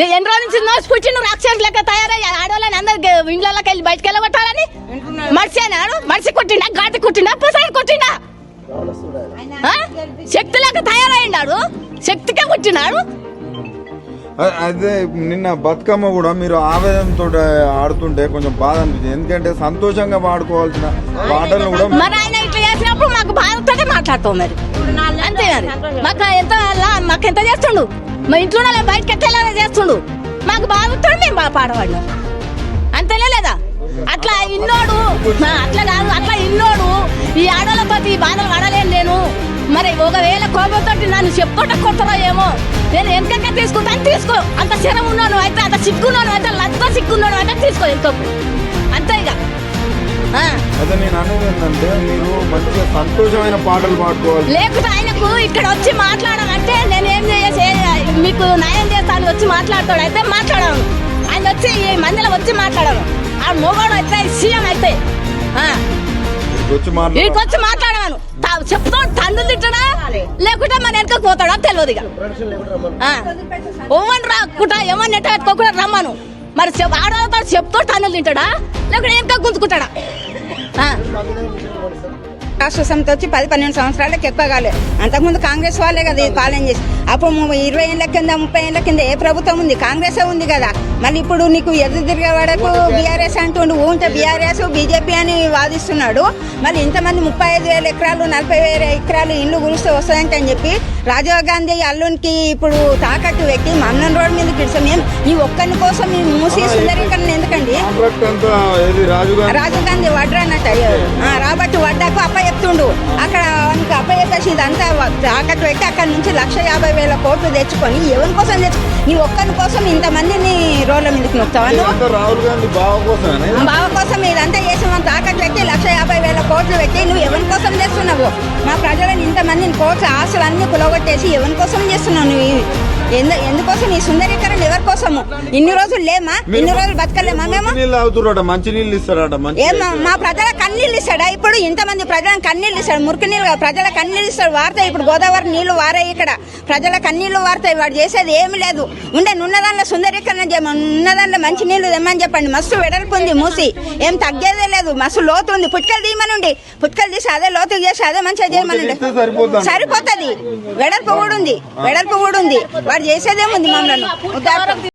ఏ- ఎన్ని రోజుల నుంచి నోసి పుట్టిన రాక్షసు లెక్క తయారయ్యి. ఆడవాళ్ళని అందరు ఇండ్లకి వెళ్ళి బయటకు వెళ్ళగొట్టాలని? మనిషి అన్నాడు మనిషి కొట్టిండా? గాతి కొట్టిండా? పుసాయి కొట్టిండా? శక్తి లెక్క తయారయ్యాడు శక్తికే పుట్టినాడు అ- అదే నిన్న బతుకమ్మ కూడా మీరు ఆవేదనతో ఆడుతుంటే కొంచెం బాధ అనిపించింది. ఎందుకంటే సంతోషంగా పాడుకోవాల్సిన పాటలను కూడా మరి ఆయన ఇట్లా చేసినప్పుడు మాకు బాధతోనే మాట్లాడతాం మరి. అంతే మరి. మాకు ఎంత మాకు ఎంత చేస్తుండు? మా ఇంట్లో బయటకి ఎట్లా చేస్తుండు? మాకు బాధతో మేము బాగా పాడవాడినాం అంతేనే లేదా? అట్లా ఇన్నోడు అట్లా కాదు అట్లా ఇన్నోడు ఈ ఆడలతో ఈ బాధలు పడలేను నేను. మరి ఒకవేళ కోపంతో నన్ను చెప్పుకుంటా కొట్టరో ఏమో నేను ఎంతక తీసుకుంటాను తీసుకో. అంత శరం ఉన్నాను అయితే అంత సిక్కున్నాను అయితే లత్త సిక్కున్నాను అయితే తీసుకో ఎంతో అంతే ఇక. ఆ. అదే నేను అనేది ఏంటంటే మీరు మంచిగా సంతోషమైన పాటలు పాడుకోవాలి. లేకపోతే ఆయనకు ఇక్కడ వచ్చి మాట్లాడాలంటే నేను ఏం చేస్తాను వచ్చి మాట్లాడతాడు అయితే మాట్లాడాను. ఆయన వచ్చి ఈ మందిలో వచ్చి మాట్లాడాను. ఆ మొగోడు అయితే సీఎం అయితే వచ్చి మాట్లాడాను చెప్తాడు తండ్రి తిట్టడా? లేకుంటే మన వెనక పోతాడా? తెలియదు ఇక. ఓమని రాకుండా ఏమని నెట్ట పెట్టుకోకుండా రమ్మను. మరి ఆడవాళ్ళతో చెప్తాడు తండ్రి తింటాడా? లేకుంటే వెనక గుంజుకుంటాడా. రాష్ట్ర సమితి వచ్చి పది పన్నెండు సంవత్సరాలకు ఎక్కువ కాలేదు అంతకుముందు కాంగ్రెస్ వాళ్ళే కదా ఇది పాలన చేసి. అప్పుడు ఇరవై ఏళ్ళ కింద ముప్పై ఏళ్ళ కింద ఏ ప్రభుత్వం ఉంది? కాంగ్రెస్ ఉంది కదా. మళ్ళీ ఇప్పుడు నీకు ఎదురు తిరిగే వాడకు బీఆర్ఎస్ అంటుండు ఉంటే బీఆర్ఎస్ బీజేపీ అని వాదిస్తున్నాడు. మళ్ళీ ఇంతమంది ముప్పై ఐదు వేల ఎకరాలు నలభై వేల ఎకరాలు ఇల్లు గురిస్తే వస్తాయంట అని చెప్పి రాజీవ్ గాంధీ అల్లునికి ఇప్పుడు తాకట్టు పెట్టి మన్నన్ రోడ్ మీద కిడిసాం మేము ఈ ఒక్కని కోసం ఈ మూసి సుందరీకరణ ఎందుకండి? రాజీవ్ గాంధీ? వడ్రా అన్నట్టు రాబట్టి వడ్డాకు అప్ప చెప్తుండు అక్కడ వానికి అప్ప చెప్పేసి ఇదంతా తాకట్టు పెట్టి అక్కడ నుంచి లక్ష యాభై వేల కోట్లు తెచ్చుకొని ఎవరి కోసం తెచ్చు నీ ఒక్కరి కోసం ఇంతమందిని రోడ్ల మీదకి నొక్కుతావా నువ్వు? ఇదంతా రాహుల్ గాంధీ బావ కోసం ఇదంతా చేసి మనం తాకట్టు పెట్టి లక్ష యాభై వేల కోట్లు పెట్టి నువ్వు ఎవరి కోసం చేస్తున్నావు మా ప్రజలను ఇంతమందిని కోట్ల ఆశలు అన్ని కులగొట్టేసి ఎవరి కోసం చేస్తున్నావు నువ్వు? ఎందు ఎందుకోసం ఈ సుందరీకరణ ఎవరి కోసము? ఇన్ని రోజులు లేమా? ఇన్ని రోజులు బతకలేమా మేము? నీళ్ళు మంచి నీళ్ళు ఇస్తారట మంచి ఏం మా- ప్రజల కన్నీళ్ళు ఇస్తాడా? ఇప్పుడు ఇంతమంది ప్రజలకు కన్నీళ్ళు ఇస్తాడు మురికి నీళ్ళు ప్రజల కన్నీళ్ళు ఇస్తాడు వార్తాయి ఇప్పుడు గోదావరి నీళ్ళు వారాయి ఇక్కడ. ప్రజల కన్నీళ్ళు వారుతాయి వాడు చేసేది ఏమి లేదు. ఉండే నున్నదానిలో సుందరీకరణ చేయమని ఉన్నదానిలో మంచి నీళ్ళు తెమ్మని చెప్పండి. మస్తు వెడల్పు ఉంది మూసి. ఏం తగ్గేదే లేదు మస్తు లోతు ఉంది. పుట్కలు తీయమనండి. పుట్కలు తీసి అదే లోతు చేసి అదే మంచిగా చేయమనండి. సరిపోతుంది. వెడల్పు కూడా ఉంది వెడల్పు కూడా ఉంది. వాడు చేసేదేముంది మమ్మల్ని? ఉదాహరణ